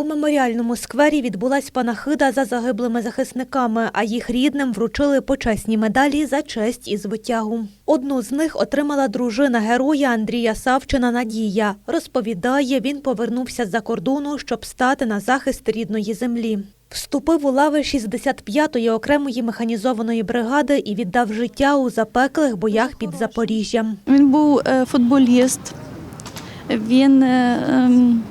У меморіальному сквері відбулась панахида за загиблими захисниками, а їх рідним вручили почесні медалі за честь і звитягу. Одну з них отримала дружина героя Андрія Савчина Надія. Розповідає, він повернувся з-за кордону, щоб стати на захист рідної землі. Вступив у лави 65-ї окремої механізованої бригади і віддав життя у запеклих боях під Запоріжжям. Він був е, футболіст. Він, е, ем,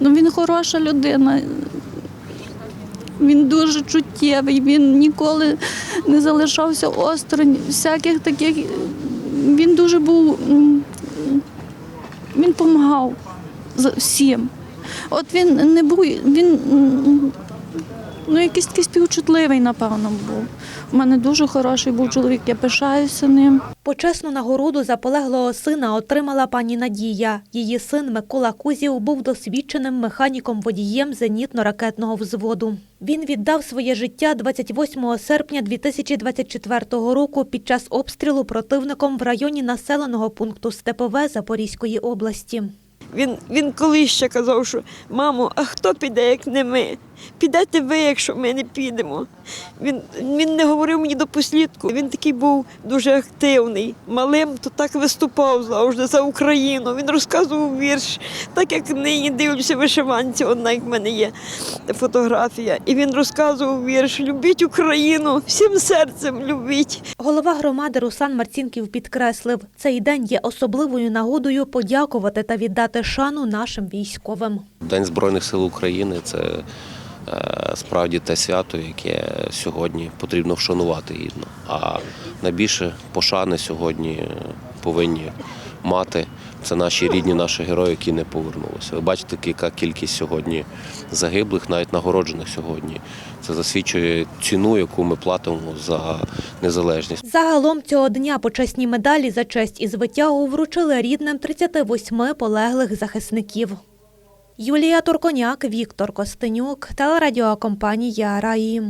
ну, він хороша людина. Він дуже чуттєвий, він ніколи не залишався осторонь всяких таких. Він дуже був. Він допомагав всім. От він не був, він ну, якийсь такий співчутливий, напевно, був. У мене дуже хороший був чоловік, я пишаюся ним. Почесну нагороду за полеглого сина отримала пані Надія. Її син Микола Кузів був досвідченим механіком-водієм зенітно-ракетного взводу. Він віддав своє життя 28 серпня 2024 року під час обстрілу противником в районі населеного пункту Степове Запорізької області. Він, він колись ще казав, що мамо, а хто піде, як не ми? Підете ви, якщо ми не підемо. Він, він не говорив мені до послідку. Він такий був дуже активний. Малим то так виступав завжди за Україну. Він розказував вірш, так як нині дивлюся вишиванці, одна як в мене є фотографія. І він розказував вірш Любіть Україну, всім серцем любіть. Голова громади Руслан Марцінків підкреслив, цей день є особливою нагодою подякувати та віддати шану нашим військовим. День Збройних сил України це справді те свято, яке сьогодні потрібно вшанувати гідно. А найбільше пошани сьогодні е, повинні мати. Це наші рідні, наші герої, які не повернулися. Ви бачите, яка кількість сьогодні загиблих, навіть нагороджених сьогодні. Це засвідчує ціну, яку ми платимо за незалежність. Загалом цього дня почесні медалі за честь і звитягу вручили рідним 38 полеглих захисників. Юлія Турконяк, Віктор Костенюк, телерадіокомпанія Раї.